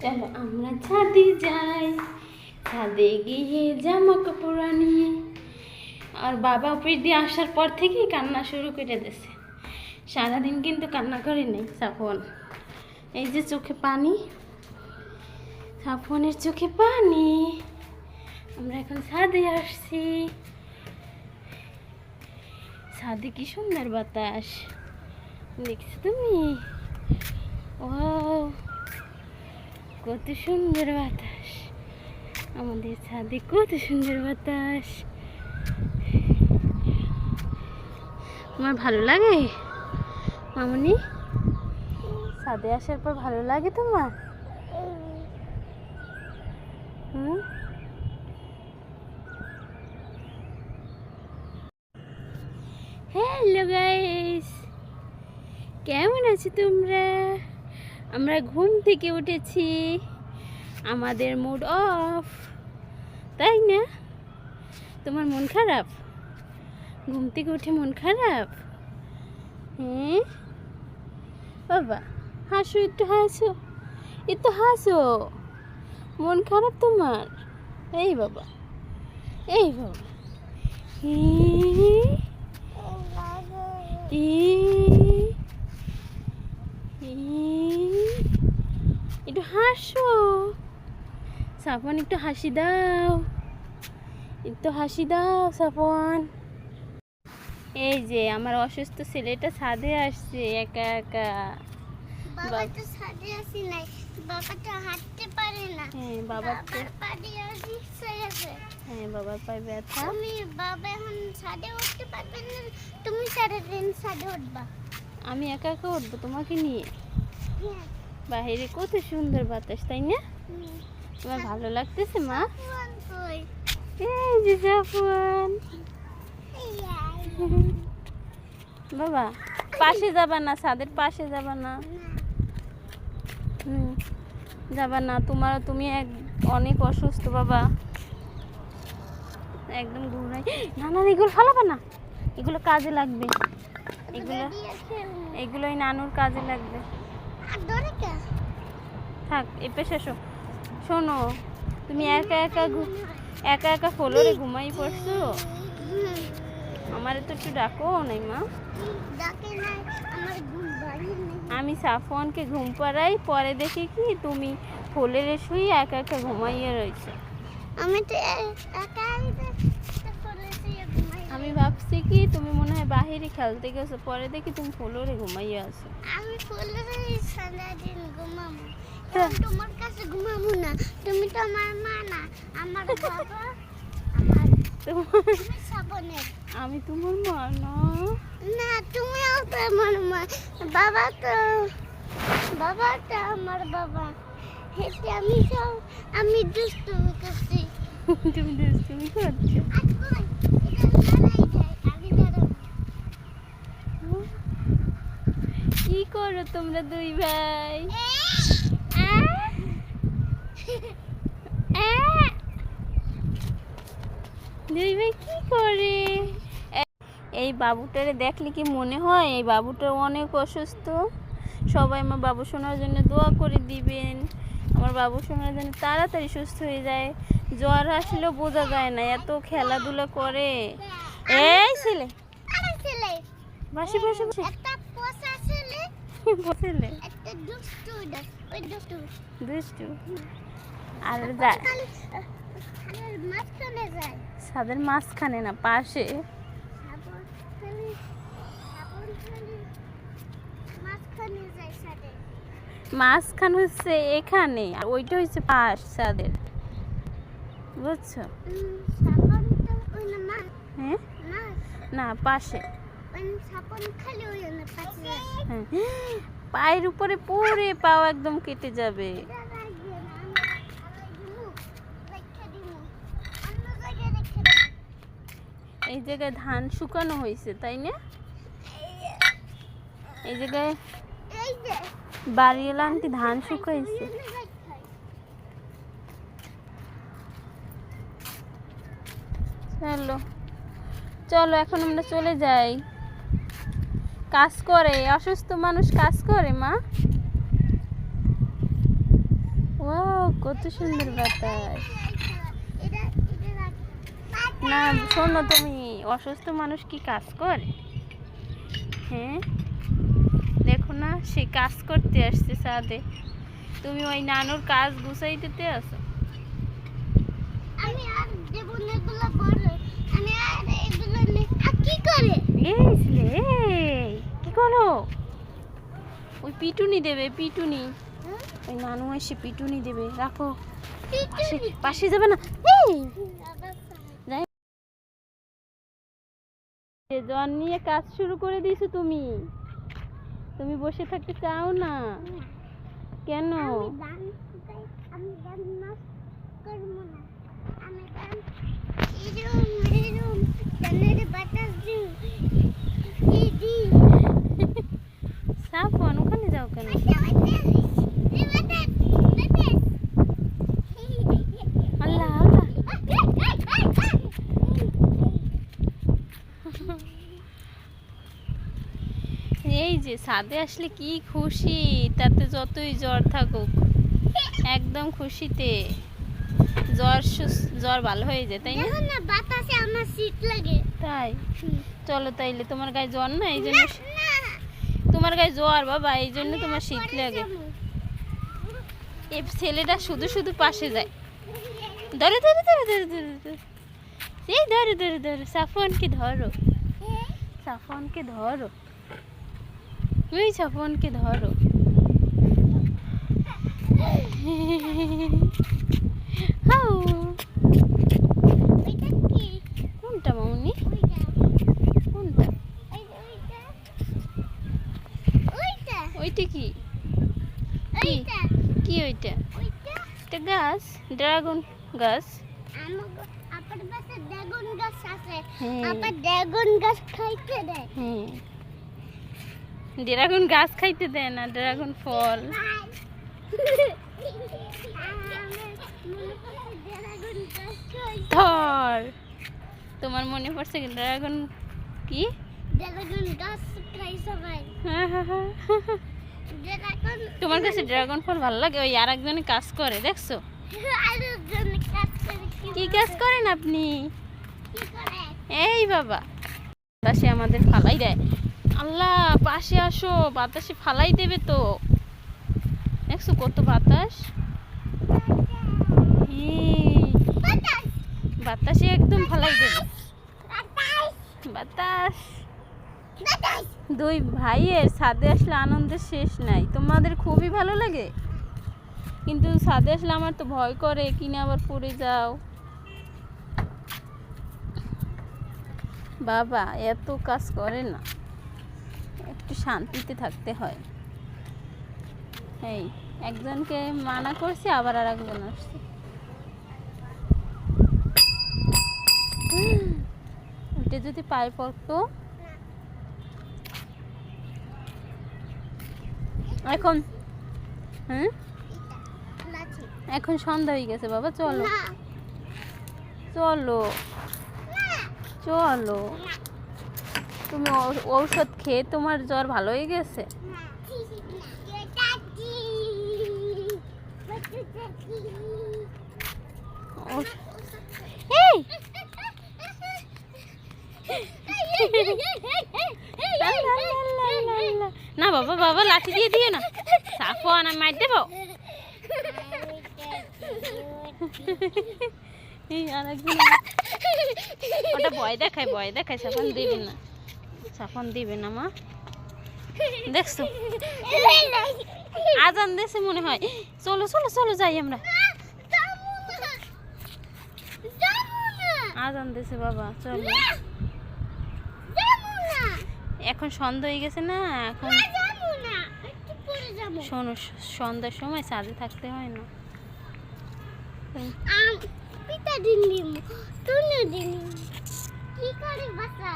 চলো আমরা ছাদে যাই ছাদে গিয়ে জামা কাপড় আনি আর বাবা অফিস দিয়ে আসার পর থেকেই কান্না শুরু করে দিয়েছে সারাদিন কিন্তু কান্না করে নেই সাফন এই যে চোখে পানি সাফনের চোখে পানি আমরা এখন ছাদে আসছি ছাদে কি সুন্দর বাতাস দেখছ তুমি ও কত সুন্দর বাতাস। আমাদের ছাদে কত সুন্দর বাতাস। আমার ভালো লাগে? মামনি? ছাদে আসার পর ভালো লাগে তোমার? হুম? হ্যালো গাইস, কেমন আছো তোমরা? আমরা ঘুম থেকে উঠেছি। আমাদের মুড অফ তাই না? তোমার মন খারাপ? ঘুম থেকে উঠে মন খারাপ? হ্যাঁ? বাবা হাসো একটু হাসো। একটু হাসো। মন খারাপ তোমার? এই বাবা এই বাবা। ই- ই- ই- একটু হাসো। সাপন একটু হাসি দাও। একটু হাসি দাও সাপন এই যে আমার অসুস্থ ছেলেটা ছাদে আসছে একা একা। বাবা তো আসি নাই বাবা তো হাঁটতে পারে না। হ্যাঁ তো আসি। হ্যাঁ বাবার পায়ে ব্যথা। তুমি বাবা এখন ছাদে উঠতে পারবে না তুমি সারাদিন ছাদে উঠবা। আমি একা একা উঠবো তোমাকে নিয়ে? বাহিরে কত সুন্দর বাতাস তাই না? তোমার ভালো লাগতেছে মা? এই যে বাবা পাশে যাবা না ছাদের পাশে যাবা না? না, হুম যাবা না তোমার তুমি এক অনেক অসুস্থ বাবা। একদম ঘুরাই না না এগুলো ফালাবা না। এগুলো কাজে লাগবে। এগুলো এগুলোই নানুর কাজে লাগবে? থাক এ পেশে এসো শোনো তুমি একা একা একা একা ফ্লোরে ঘুমাই পড়ছো? আমার তো একটু ডাকো নাই মা। আমি সাফওয়ানকে ঘুম পাড়াই পরে দেখি কি তুমি ফ্লোরে শুয়ে একা একা ঘুমাইয়ে রয়েছে। আমি তো একাই আমি ভাবছি কি তুমি মনে হয় বাহিরে খেলতে গেছো পরে দেখি তুমি ফ্লোরে ঘুমাইয়ে আছো। আমি ফুলে সারাদিন ঘুমাবো। হ্যাঁ। এখন তোমার কাছে ঘুমাবো না তুমি তো আমার মা না আমার বাবা আমার আমি তোমার মা না। না তুমিও তো আমার মা। বাবা তো বাবা তো আমার বাবা। হেঁটে আমি সব আমি দুষ্টু করছি। তুমি দুষ্টুমি করছ আজ কই এটা দাঁড়াই যায় আমি দাঁড়াবো কি করো তোমরা দুই ভাই। দুই ভাই কি করে? এই বাবুটারে দেখলে কি মনে হয়? এই বাবুটা অনেক অসুস্থ। সবাই আমার বাবু শোনার জন্য দোয়া করে দিবেন। আমার বাবু শোনার জন্য তাড়াতাড়ি সুস্থ হয়ে যায়। জ্বর আসলেও বোঝা যায় না এত খেলাধুলা করে। এই ছেলে। বাসি বসে বসে। ছেলে দুষ্টু আর খালি খালের মাঝখানে না পাশে। মাঝখানে হচ্ছে এখানে আর ওইটা হচ্ছে পাশ সাদের। বুঝছ? হ্যাঁ? না পাশে। হ্যাঁ। পায়ের উপরে পরে পাও একদম কেটে যাবে। এই জায়গায় ধান শুকানো হয়েছে তাই না? এই জায়গায় বাড়িওয়ালা আন্টি ধান শুকাইছে। চলো চলো এখন আমরা চলে যাই। কাজ করে অসুস্থ মানুষ কাজ করে মা? ও কত সুন্দর বাতাস। না শোনো তুমি অসুস্থ মানুষ কি কাজ করে? হ্যাঁ? দেখো না সে কাজ করতে আসছে সাদে তুমি ওই নানুর কাজ গুছাই দিতে আসো আর দেব না এগুলো বড় আমি আর এগুলো নে- আর কি করে এই ছেলে, এই, কি করো ওই পিটুনি দেবে পিটুনি? ওই নানু এসে পিটুনি দেবে রাখো। পাশে যাবে না। জ্বর নিয়ে কাজ শুরু করে দিয়েছ তুমি। তুমি বসে থাকতে চাও না। কেন? আমি গান গাই- আমি গান নাচ করব না। আমি গান এরম এরম কানের বাতাস দিই। এই দিই। সাফন ওখানে যাও কেন। এই। আল্লাহ যে ছাদে আসলে কি খুশি? তাতে যতই জ্বর থাকুক একদম খুশিতে। জ্বর জ্বর ভালো হয়ে যায় তাই না? না বাতাসে আমার শীত লাগে। তাই? চলো তাইলে তোমার গায়ে জ্বর না? এই জন্য। তোমার গায়ে জ্বর বাবা, এই জন্য তোমার শীত লাগে। এই ছেলেটা শুধু শুধু পাশে যায়। ধরে ধরে ধরে ধরে ধরে ধরে এই ধরে ধরে ধরে সাফনকে ধরো। সাফনকে ধরো। ওই সাফনকে ধরো। হাউ? কোনটা, মামনি ওইটা। কোনটা ওই- ওইটা। ওইটা। কি? কি? ওইটা। এটা গাছ ড্রাগন গাছ। ড্রাগন আছে। হ্যাঁ। আবার ড্রাগন গাছ খাইতে দেয়। হ্যাঁ। ড্রাগন গাছ খাইতে দেয় না ড্রাগন ফল। ধর। তোমার মনে পড়ছে কি ড্রাগন কি? ড্রাগন গাছ খাই সবাই। ড্রাগন তোমার কাছে ড্রাগন ফল ভালো লাগে? ওই আর একজনে কাজ করে, দেখছ? কি কাজ করেন আপনি? এই বাবা। বাতাসে আমাদের ফালাই দেয়। আল্লাহ, পাশে আসো, বাতাসে ফালাই দেবে তো। দেখছ কত বাতাস? বাতাসে একদম ফালাই দেবে। বাতাস। দুই ভাইয়ের ছাদে আসলে আনন্দের শেষ নাই। তোমাদের খুবই ভালো লাগে। কিন্তু ছাদে আসলে আমার তো ভয় করে, কিনে আবার পড়ে যাও। বাবা, এত কাজ করে না। একটু শান্তিতে থাকতে হয়। এই, একজনকে মানা করছি, আবার আর একজন আসছে ওটা যদি পায়ে পড়তো এখন? হ্যাঁ? এখন সন্ধ্যা হয়ে গেছে বাবা চলো। চলো। চলো। তুমি ঔষধ খেয়ে তোমার জ্বর ভালো হয়ে গেছে? না লাঠি দিয়ে দিও না? সাফন আমি মার দেবো। ওটা ভয় দেখায় ভয় দেখায় সাফন দিবে না। সাফন দিবে না, মা। দেখছ? আজান দেশে মনে হয়। চলো চলো চলো যাই আমরা। আজান দেশে বাবা, চলো। এখন সন্ধ্যা হয়ে গেছে না, এখন শোনো সন্ধ্যার সময় চাঁদে থাকতে হয় না। পিতা দিন দিন তুমি দিন কি করে বাসা